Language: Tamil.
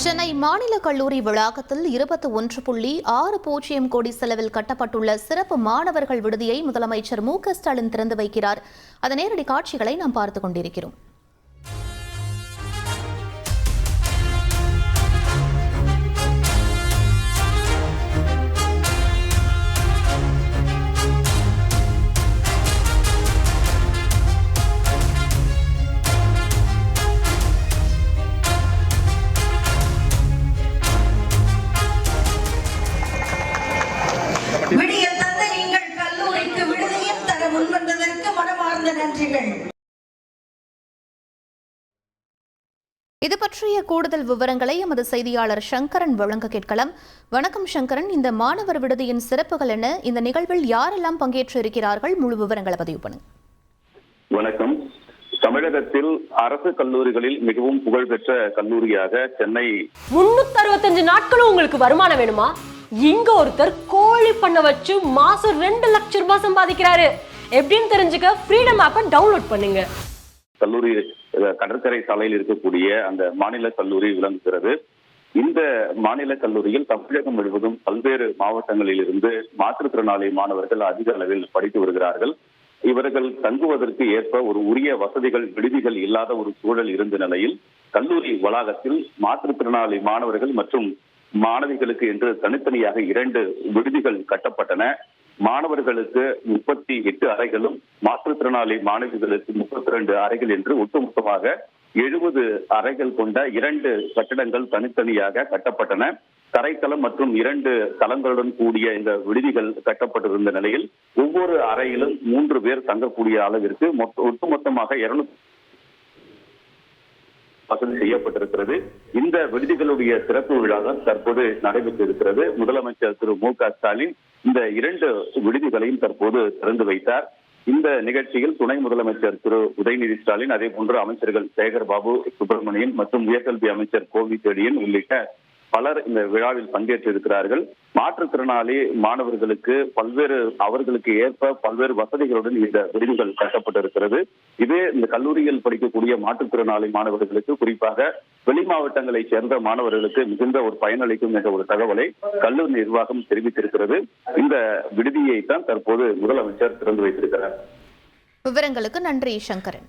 சென்னை மாநில கல்லூரி வளாகத்தில் இருபத்தி ஒன்று புள்ளி ஆறு பூஜ்ஜியம் கோடி செலவில் கட்டப்பட்டுள்ள சிறப்பு மாணவர்கள் விடுதியை முதலமைச்சர் மு க ஸ்டாலின் திறந்து வைக்கிறார். அதன் நேரடி காட்சிகளை நாம் பார்த்துக் கொண்டிருக்கிறோம். மனமார்ந்த நன்றிகள். இது பற்றிய கூடுதல் விவரங்களை எமது செய்தியாளர் சங்கரன் வழங்க கேட்கலாம். வணக்கம் சங்கரன். இந்த மாணவர் விடுதியின் சிறப்புகள் என்ன? இந்த நிகழ்வில் யாரெல்லாம் பங்கேற்று இருக்கிறார்கள் முழு விவரங்களை பதிவு பண்ணுங்க. வணக்கம். தமிழகத்தில் அரசு கல்லூரிகளில் மிகவும் புகழ்பெற்ற கல்லூரியாக சென்னை. முன்னூத்தி அறுபத்தஞ்சு நாட்களும் உங்களுக்கு வருமானம் வேணுமா? இங்க ஒருத்தர் கோழி பண்ண வச்சு மாசம் ரெண்டு லட்சம் ரூபாய் சம்பாதிக்கிறாரு. எப்படின்னு தெரிஞ்சுக்க ஃப்ரீடம் ஆப்பை டவுன்லோட் பண்ணுங்க. கல்லூரி கடற்கரை சாலையில் இருக்கக்கூடிய அந்த மாநில கல்லூரி விளங்குகிறது. இந்த மாநில கல்லூரியில் தமிழகம் முழுவதும் பல்வேறு மாவட்டங்களில் இருந்து மாற்றுத்திறனாளி மாணவர்கள் அதிக அளவில் படித்து வருகிறார்கள். இவர்கள் தங்குவதற்கு ஏற்ப ஒரு உரிய வசதிகள் விடுதிகள் இல்லாத ஒரு சூழல் இருந்த நிலையில் கல்லூரி வளாகத்தில் மாற்றுத்திறனாளி மாணவர்கள் மற்றும் மாணவிகளுக்கு என்று தனித்தனியாக இரண்டு விடுதிகள் கட்டப்பட்டன. மாணவர்களுக்கு முப்பத்தி எட்டு அறைகளும் மாற்றுத்திறனாளி மாணவிகளுக்கு முப்பத்தி ரெண்டு அறைகள் என்று ஒட்டுமொத்தமாக எழுபது அறைகள் கொண்ட இரண்டு கட்டடங்கள் தனித்தனியாக கட்டப்பட்டன. தரைத்தளம் மற்றும் இரண்டு தளங்களுடன் கூடிய இந்த விடுதிகள் கட்டப்பட்டிருந்த நிலையில் ஒவ்வொரு அறையிலும் மூன்று பேர் தங்கக்கூடிய அளவிற்கு மொத்த ஒட்டுமொத்தமாக இருநூத்தி வசதி செய்யப்பட்டிருக்கிறது. இந்த விடுதிகளுடைய திறப்பு விழா தான் தற்போது நடைபெற்று இருக்கிறது முதலமைச்சர் திரு மு க ஸ்டாலின் இந்த இரண்டு விடுதிகளையும் தற்போது திறந்து வைத்தார். இந்த நிகழ்ச்சியில் துணை முதலமைச்சர் திரு உதயநிதி ஸ்டாலின் அதே போன்று அமைச்சர்கள் சேகர் பாபு சுப்பிரமணியன் மற்றும் உயர்கல்வி அமைச்சர் கோவி செடியன் உள்ளிட்ட பலர் இந்த விழாவில் பங்கேற்றிருக்கிறார்கள். மாற்றுத்திறனாளி மாணவர்களுக்கு பல்வேறு அவர்களுக்கு ஏற்ப பல்வேறு வசதிகளுடன் இந்த விடுதிகள் கட்டப்பட்டிருக்கிறது. இது இந்த கல்லூரியில் படிக்கக்கூடிய மாற்றுத்திறனாளி மாணவர்களுக்கு குறிப்பாக வெளி மாவட்டங்களைச் சேர்ந்த மாணவர்களுக்கு மிகுந்த ஒரு பயனளிக்கும் என்ற ஒரு தகவலை கல்லூரி நிர்வாகம் தெரிவித்திருக்கிறது. இந்த விடுதியை தான் தற்போது முதலமைச்சர் திறந்து வைத்திருக்கிறார். விவரங்களுக்கு நன்றி சங்கரன்.